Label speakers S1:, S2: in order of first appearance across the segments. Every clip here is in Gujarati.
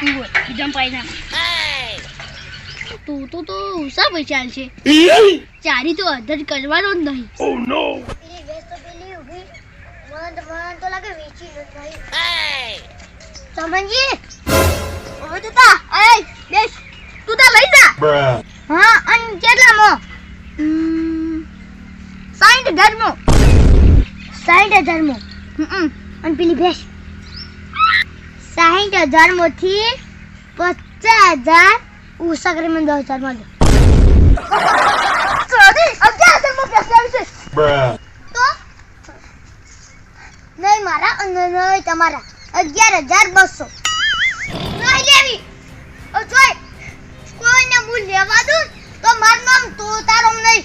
S1: પીવું હોય બીજા પાઈ નાખ. તું તો તો ઓછા ચાલ છે. ચારી તો અધર કરવાનો જ નહીં.
S2: પેલી ભેંસ તો પેલી ઊભી મન તો મને તો લાગે વેચી જ નહીં સમજી
S1: હવે તો તા. બેસ. તું તા લઈ જા. હા અન કેટલામાં? સાઈઠ હજારમો
S2: સાઠ હજારમાં
S1: હમ.
S2: અને પેલી ભેંસ. સાઠ હજારમાંથી પચાસ હજાર ઉષા કરી દસ હજાર મળ્યો. નહીં મારા અને નહીં તમારા. અગિયાર હજાર બસો. નહીં લેવી. જોઈ. કોઈને હું લેવા દઉં તો મારું નામ તો તારો નહીં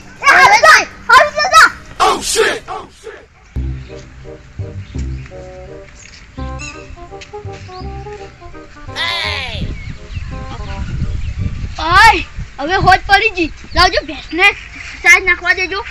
S1: લાવજો ભેંસને સાજ નાખવા દેજો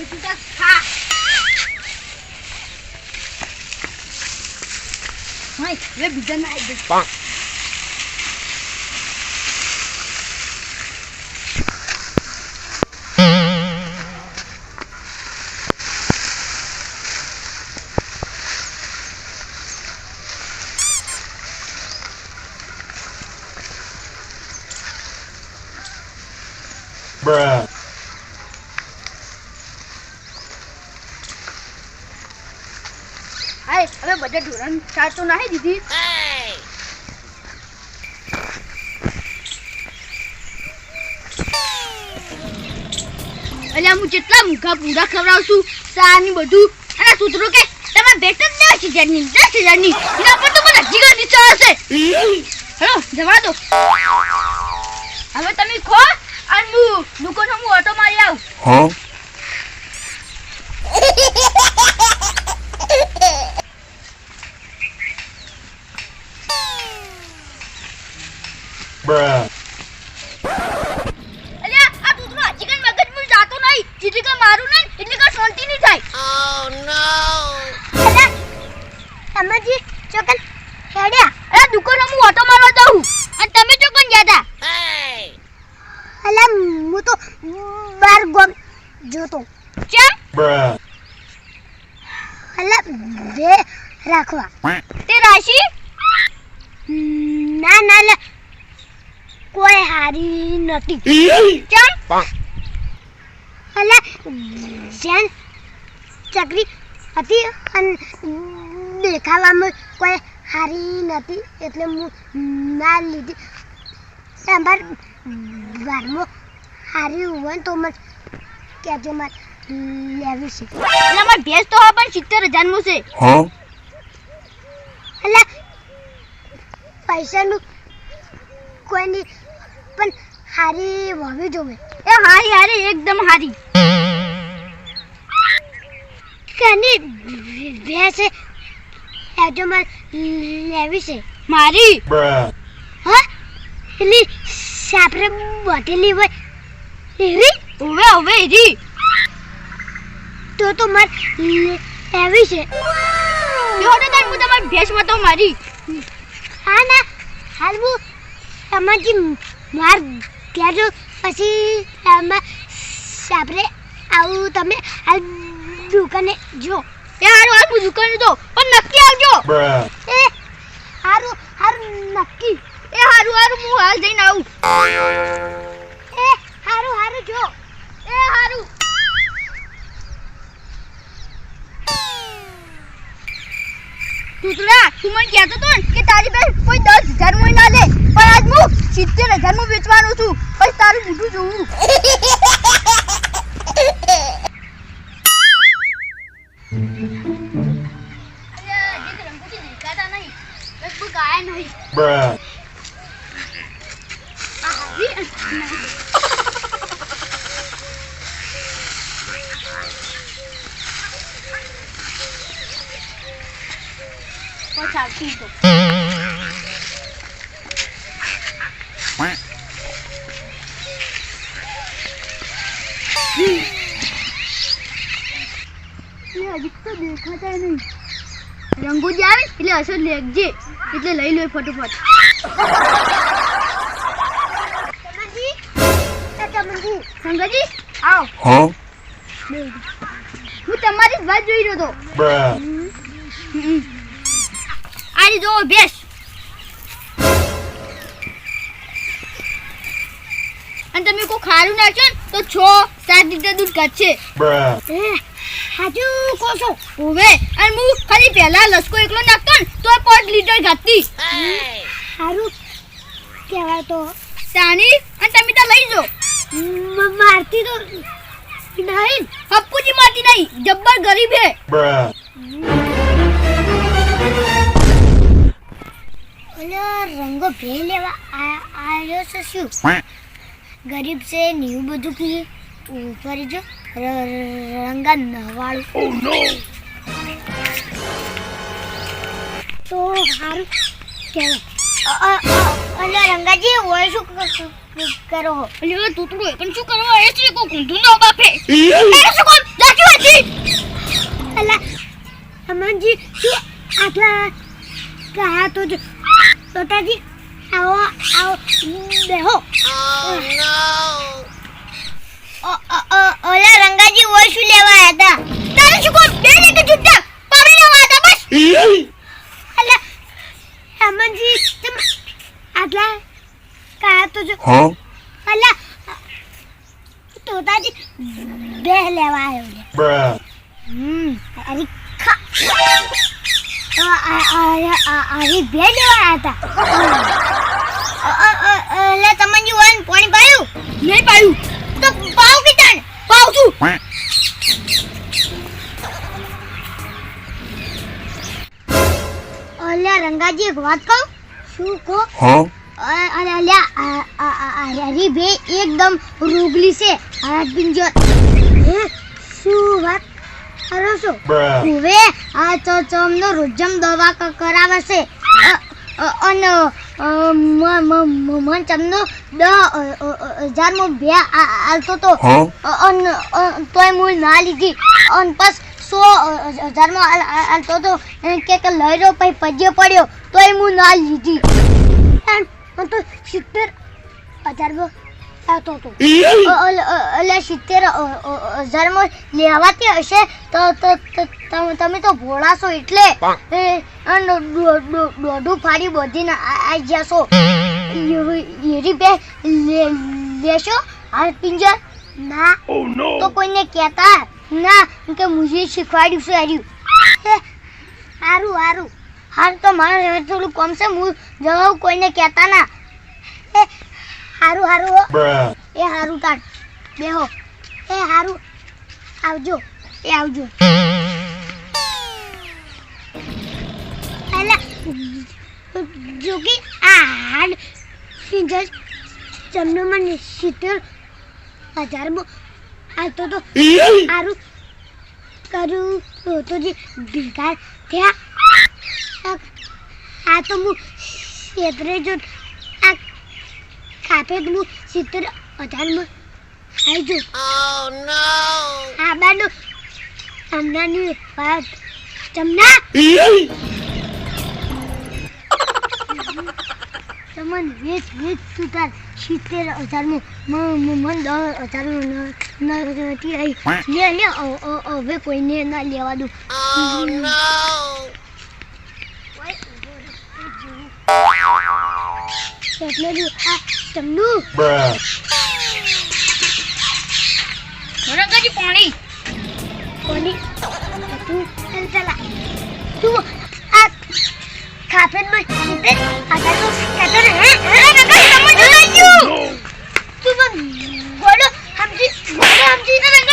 S3: Bruh.
S1: તું તા ખા હાય હવે બીજા ના આવી જશે
S3: Bruh.
S1: હાય હવે બધા ધોરણ ચાર તો નાહી દીધી અલ્યા, હું જેટલા મુખા પૂરા ખવડાવશું સાની બધું અને સૂત્રો કે તમે ભેટ જ દસ હજારની દસ હજારની એના પર તો મને જીગર ઈચ્છા હશે. હેલો, જવા દો. હવે તમે ખો, અને હું, દુકાનમાં હું ઓટો મારી આવું.
S3: Huh? Bruh.
S1: અલ્યા આ સૂત્રો હજી કઈ મગજમાં જાતો નહીં જેથી કે મારું નહીં એટલે કે શાંતિ નહીં થાય
S2: સમજી ચોકન હેડ્યા
S1: અરે દુકાનમાં હું ઓટો મારવા જાઉં અને તમે જો કોણ ગયા હતા
S2: અલા હું તો બાર ગોમ જોતો.
S1: કેમ.
S2: અલા બે રાખવા.
S1: તે રાશિ?
S2: ના ના લે કોઈ હારી નથી.
S1: કેમ
S2: અલા જેન ચકરી હતી અને દેખાવામાં કોઈ હારી નથી એટલે હું ના લીધી. સાંભળ બારમો હારી હોય તો મને કહેજો મારે લેવી છે.
S1: એટલે મારે ભેંસ તો હા પણ સિત્તેર હજારનું છે?
S2: અલા પૈસાનું કોઈની પણ હારી હોવી જોવે.
S1: એ હારી હારી એકદમ હારી.
S2: કેની ભેંસે એજો મારે લેવી છે.
S1: મારી.
S2: હા? પેલી સાપરે બોટેલી હોય. એવી
S1: હવે હવે રી
S2: તો તો માર લેવી છે.
S1: જો તો તાર હું તમાર ભેંસમાં તો મારી.
S2: હા ના. હાલ હું તમારી માર કહેજો પછી એમાં સાપરે આવું તમે હાલ દુકાને જો.
S1: એ હારું હાલ હું દુકાને જો. પણ નક્કી આવજો.
S2: એ હારું હારું નક્કી.
S1: એ હારું હારું, હું હાલ જઈને આવું.
S2: એ, હારું હારું, જો.
S1: એ, હારું. ટુકડા તું મને કહેતો તો કે તારી પાસે કોઈ દસ હજારમાં ના લે. પણ આજ હું સિત્તેર હજારમાં વેચવાનો છું. પછી તારું મોઢું જોવું.
S3: Bruh.
S1: ચાલતી તો તો દેખાતા નહીં. રંગોજી આવે એટલે અસર લેખજે એટલે લઈ લો ફટોફટ. સંગજી? આવ. હું તમારી જ વાત જોઈ રહ્યો હતો. આની જો ભેસ અને તમે કોઈ ખારું નાખશો ને તો છ સાત લીટર દૂધ કાઢશે. હાજુ કહો છો? હોવે અને હું ખાલી પહેલા લસકો એકલો નાખતો ને તો પાંચ લીટર કાઢતી
S2: સારું કહેવાય તો.
S1: તાની અને તમે ત્યાં લઈ જાઓ.
S2: મારતી તો નહીં
S1: હપ્પુજી મારતી નહીં જબ્બર ગરીબ હે
S3: Bruh.
S2: ઓલો રંગો ભે લેવા આ- આવ્યો છે શું? ગરીબ છે ન્યુ બધું કી ઉપર જો રંગા નવાળું. તો સારું કહેવાય રંગાજી ઓય શું કરો હો?
S1: એટલે એ પણ શું કરવા એ છે? કો ગુંધુ ના બાપે એ શું કોણ જાતી હતી
S2: અલા હમણજી શું આટલા કહા તો જ તોતાજી આવો આવો. બેહો. ઓ- ઓ- ઓ- ઓલા રંગાજી ઓય શું લેવા આવ્યા હતા
S1: તારે શું કોણ બે લીટર છૂટા પાવડી લેવા હતા બસ
S2: અલા અમનજી તમ આટલા કહા તો જો
S3: Huh?
S2: અલા તોતાજી બે લેવા આવ્યો લે
S3: Bruh.
S2: હમ અરે ખા આ- આ- આ- આ- અરે બે લેવા હતા એટલે તમને વન પાણી પાયું?
S1: નહીં પાયું.
S2: તો પાવ કીધા
S1: પાવ છું.
S2: અલ્યા રંગાજી એક વાત કહું? શું કહો? અરે અલ્યા આ- આ- આ- આ હરી બે એકદમ રૂગલી છે. હાથ પિંજર શું વાત? કરો છો હવે આ ચમનો રોજમ દવા કરાવે છે. અને મન ચમનો દ હજારમાં બે આલતો તો. અન તોય મૂળ ના લીધી. અને બસ સો હજાર હજારમાં આલ- આલ- આલતો તો. કે કે લઈ રહ્યો પછી પજ્યો પડ્યો. તોય મૂળ ના લીધી. તો સિત્તેર હજારમાં આવતો હતો એટલે સિત્તેર હજારમાં લેવાતી હશે તો તો તો તમ- તમે તો ભોળા છો એટલે. એ, અન દો- દો- દોઢું ફાડી બધીને આવી જશો એરી બે લેશો? હાથ પિંજર? ના. તો કોઈને કહેતા ના કે મુજે શીખવાડ્યું છે હાર્યું. સારું સારું હારું. તો મારે થોડું કમ છે હું જવાબ કોઈને કહેતા ના. સારું સારું હો. એ હારું તાર બેહો. એ હારું. આવજો. એ આવજો. અલા જોગી આ હાડ સિંજર જમનો મને સિત્તેર હજાર આવતો તો હારું કર્યું તો તો જે ભેગા થયા. આ- આ તો હું ક્ષેત્રે જો આ હું સિત્તેર હજારમાં આવી જો. આ બાનો. હમણાંની વાત. ચમના તમને વેચ વેચ સુતાર સિત્તેર મ- મન દસ હજારમાં ન- ન- નથી આવી લે લે હવે કોઈને ના લેવા દઉં. એટલે
S3: Bruh.
S1: રંગાજી પાણી
S2: કોની તું ચાલ ચાલ તું આ કાફેનમાં સિત્તેર હજારનું કહેતો ને હે? હે?
S1: રંગાજી થઈ ગયું
S2: તું મને ગોળો સમજી ગોળો સમજી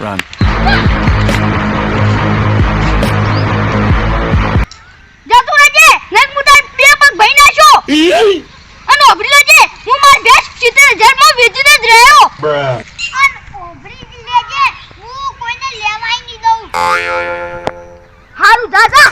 S1: Run.
S2: જતું અને ઓભરી લેજે હું માર 70000 માં વેચીને જ રહ્યો હારું દાદા